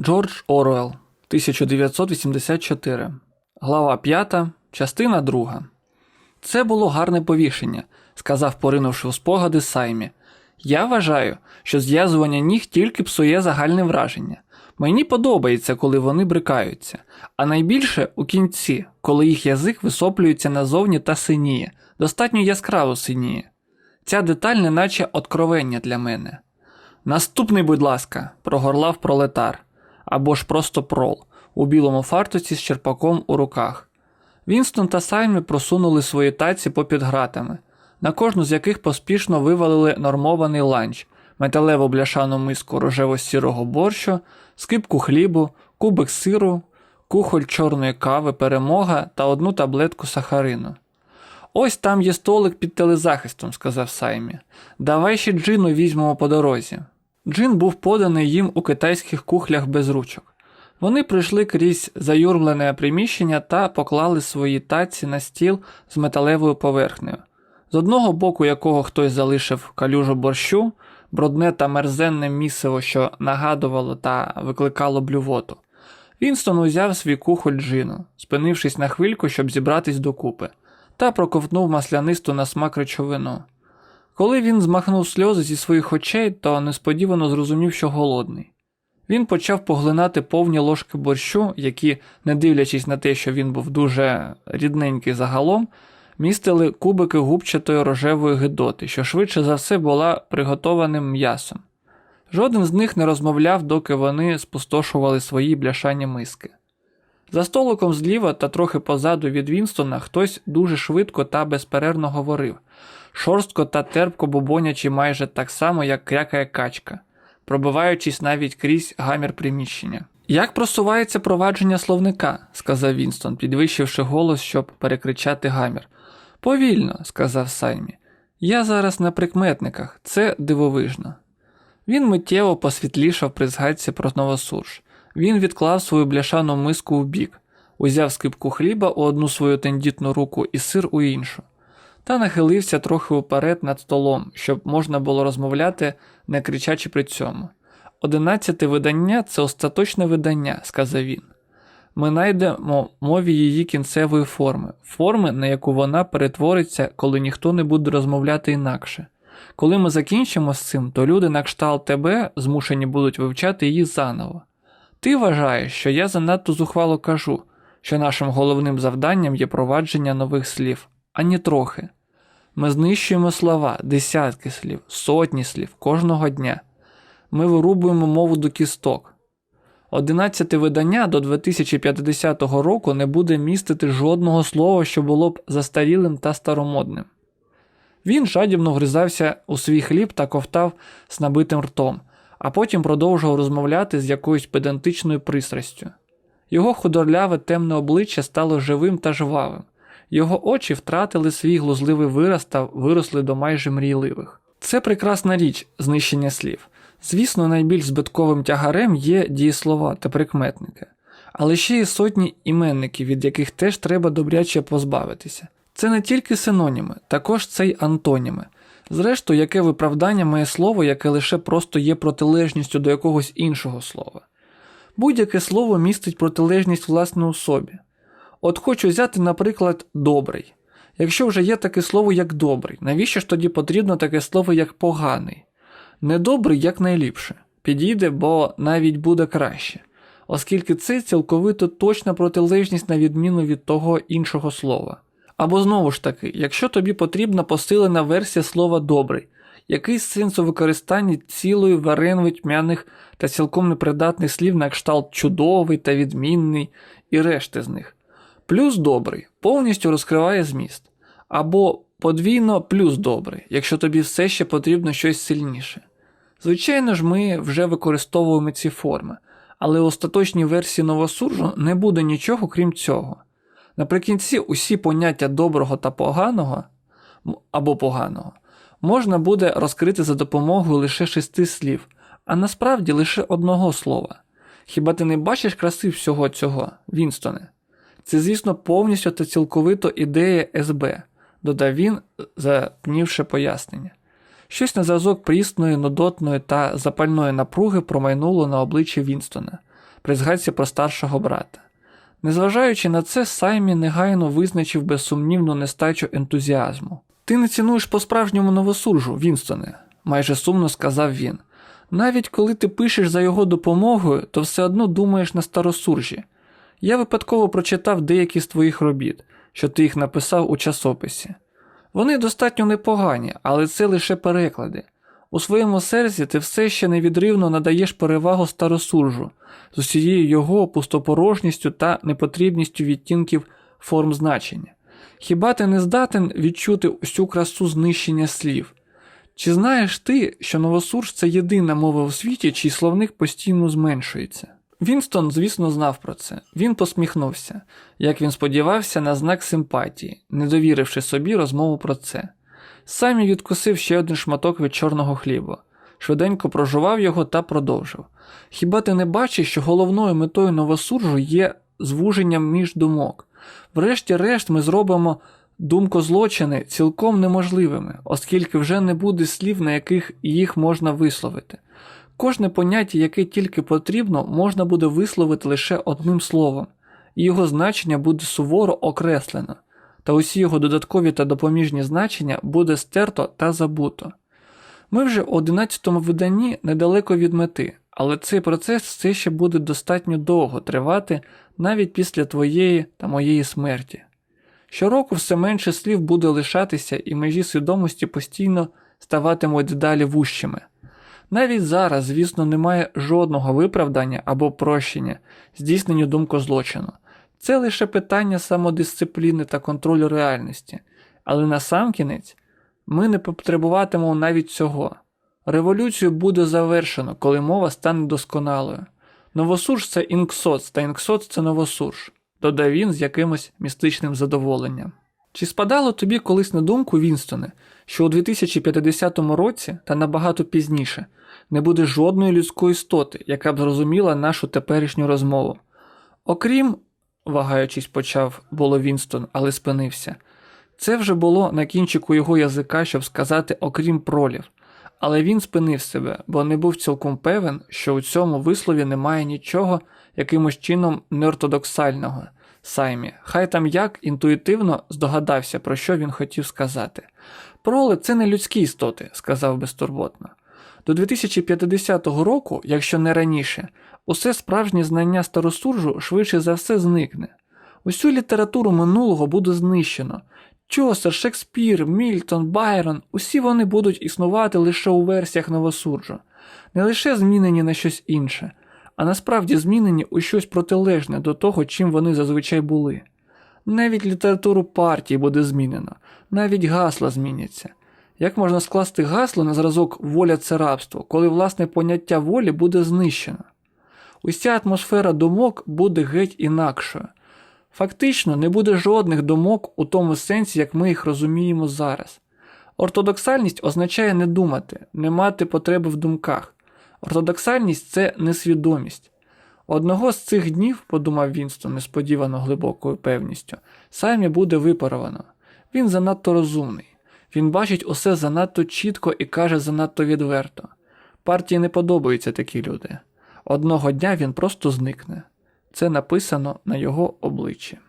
Джордж Оруелл, 1984, глава 5, частина 2. Це було гарне повішення, сказав, поринувши у спогади Саймі. Я вважаю, що зв'язування ніг тільки псує загальне враження. Мені подобається, коли вони брикаються, а найбільше у кінці, коли їх язик висоплюється назовні та синіє, достатньо яскраво синіє. Ця деталь неначе откровення для мене. Наступний, будь ласка, прогорлав пролетар, або ж просто прол, у білому фартуці з черпаком у руках. Вінстон та Саймі просунули свої таці попід гратами, на кожну з яких поспішно вивалили нормований ланч, металеву бляшану миску рожево-сірого борщу, скипку хлібу, кубик сиру, кухоль чорної кави, перемога та одну таблетку сахарину. Ось там є столик під телезахистом, сказав Саймі. Давай ще джину візьмемо по дорозі. Джин був поданий їм у китайських кухлях без ручок. Вони прийшли крізь заюрмлене приміщення та поклали свої таці на стіл з металевою поверхнею, з одного боку якого хтось залишив калюжу борщу, брудне та мерзенне місиво, що нагадувало та викликало блювоту. Вінстон узяв свій кухоль джину, спинившись на хвильку, щоб зібратись докупи, та проковтнув маслянисту на смак речовину. Коли він змахнув сльози зі своїх очей, то несподівано зрозумів, що голодний. Він почав поглинати повні ложки борщу, які, не дивлячись на те, що він був дуже рідненький загалом, містили кубики губчатої рожевої гидоти, що швидше за все була приготованим м'ясом. Жоден з них не розмовляв, доки вони спустошували свої бляшані миски. За столиком зліва та трохи позаду від Вінстона хтось дуже швидко та безперервно говорив, шорстко та терпко бубонячи майже так само, як крякає качка, пробиваючись навіть крізь гамір приміщення. Як просувається провадження словника, сказав Вінстон, підвищивши голос, щоб перекричати гамір. Повільно, сказав Саймі. Я зараз на прикметниках, це дивовижно. Він миттєво посвітлішав при згадці про новосурж. Він відклав свою бляшану миску в бік, узяв скипку хліба у одну свою тендітну руку і сир у іншу, та нахилився трохи уперед над столом, щоб можна було розмовляти, не кричачи при цьому. Одинадцяте видання це остаточне видання, сказав він. Ми знайдемо мові її кінцевої форми, форми, на яку вона перетвориться, коли ніхто не буде розмовляти інакше. Коли ми закінчимо з цим, то люди на кшталт тебе змушені будуть вивчати її заново. Ти вважаєш, що я занадто зухвало кажу, що нашим головним завданням є провадження нових слів, ані трохи. Ми знищуємо слова, десятки слів, сотні слів кожного дня. Ми вирубуємо мову до кісток. Одинадцяте видання до 2050 року не буде містити жодного слова, що було б застарілим та старомодним. Він жадібно вгризався у свій хліб та ковтав з набитим ртом, а потім продовжував розмовляти з якоюсь педантичною пристрастю. Його худорляве темне обличчя стало живим та жвавим, його очі втратили свій глузливий вираз та виросли до майже мрійливих. Це прекрасна річ знищення слів. Звісно, найбільш збитковим тягарем є дієслова та прикметники, але ще є сотні іменників, від яких теж треба добряче позбавитися. Це не тільки синоніми, також це й антоніми. Зрештою, яке виправдання має слово, яке лише просто є протилежністю до якогось іншого слова. Будь-яке слово містить протилежність власне у собі. От хочу взяти, наприклад, добрий. Якщо вже є таке слово як добрий, навіщо ж тоді потрібно таке слово як поганий? Недобрий як найліпше, підійде, бо навіть буде краще, оскільки це цілковито точна протилежність на відміну від того іншого слова. Або знову ж таки, якщо тобі потрібна посилена версія слова добрий, якийсь сенс у використанні цілої варенви тьмяних та цілком непридатних слів на кшталт чудовий та відмінний і решти з них. Плюс добрий повністю розкриває зміст, або подвійно плюс добрий, якщо тобі все ще потрібно щось сильніше. Звичайно ж, ми вже використовуємо ці форми, але у остаточній версії новосуржу не буде нічого крім цього. Наприкінці усі поняття доброго та поганого або поганого можна буде розкрити за допомогою лише шести слів, а насправді лише одного слова. Хіба ти не бачиш краси всього цього, Вінстоне? Це, звісно, повністю та цілковито ідея СБ, додав він, запнівши пояснення. Щось на зразок прісної, нудотної та запальної напруги промайнуло на обличчі Вінстона. при згадці про старшого брата. Незважаючи на це, Саймі негайно визначив безсумнівну нестачу ентузіазму. Ти не цінуєш по-справжньому новосуржу, Вінстоне, майже сумно сказав він. Навіть коли ти пишеш за його допомогою, то все одно думаєш на старосуржі. Я випадково прочитав деякі з твоїх робіт, що ти їх написав у часописі. Вони достатньо непогані, але це лише переклади. У своєму серці ти все ще невідривно надаєш перевагу старосуржу з усією його пустопорожністю та непотрібністю відтінків форм значення. Хіба ти не здатен відчути усю красу знищення слів? Чи знаєш ти, що новосурж це єдина мова у світі, чий словник постійно зменшується? Вінстон, звісно, знав про це. Він посміхнувся, як він сподівався на знак симпатії, не довіривши собі розмову про це. Самі відкусив ще один шматок від чорного хліба, швиденько прожував його та продовжив. Хіба ти не бачиш, що головною метою новосуржу є звуження між думок? Врешті-решт ми зробимо думкозлочини цілком неможливими, оскільки вже не буде слів, на яких їх можна висловити. Кожне поняття, яке тільки потрібно, можна буде висловити лише одним словом, і його значення буде суворо окреслено, та усі його додаткові та допоміжні значення буде стерто та забуто. Ми вже у 11-му виданні недалеко від мети, але цей процес все ще буде достатньо довго тривати навіть після твоєї та моєї смерті. Щороку все менше слів буде лишатися, і межі свідомості постійно ставатимуть дедалі вущими. Навіть зараз, звісно, немає жодного виправдання або прощення здійсненню думкозлочину. Це лише питання самодисципліни та контролю реальності, але насамкінець ми не потребуватимемо навіть цього. Революцію буде завершено, коли мова стане досконалою. Новосурж це інксоц, та інксоц це новосурж, додав він з якимось містичним задоволенням. Чи спадало тобі колись на думку, Вінстоне, що у 2050 році та набагато пізніше не буде жодної людської істоти, яка б зрозуміла нашу теперішню розмову? Окрім, вагаючись, почав було Вінстон, але спинився. Це вже було на кінчику його язика, щоб сказати окрім пролів, але він спинив себе, бо не був цілком певен, що у цьому вислові немає нічого якимось чином неортодоксального. Саймі, хай там як інтуїтивно здогадався, про що він хотів сказати. Проли це не людські істоти, сказав безтурботно. До 2050 року, якщо не раніше, усе справжнє знання старосуржу швидше за все зникне. Усю літературу минулого буде знищено. Чосер, Шекспір, Мільтон, Байрон усі вони будуть існувати лише у версіях новосуржу, не лише змінені на щось інше, а насправді змінені у щось протилежне до того, чим вони зазвичай були. Навіть літературу партії буде змінено, навіть гасла зміняться. Як можна скласти гасло на зразок воля це рабство, коли власне поняття волі буде знищено? Уся атмосфера думок буде геть інакшою. Фактично, не буде жодних думок у тому сенсі, як ми їх розуміємо зараз. Ортодоксальність означає не думати, не мати потреби в думках. Ортодоксальність це несвідомість. Одного з цих днів, подумав Вінстон несподівано глибокою певністю, самі буде випаровано. Він занадто розумний. Він бачить усе занадто чітко і каже занадто відверто. Партії не подобаються такі люди. Одного дня він просто зникне. Це написано на його обличчі.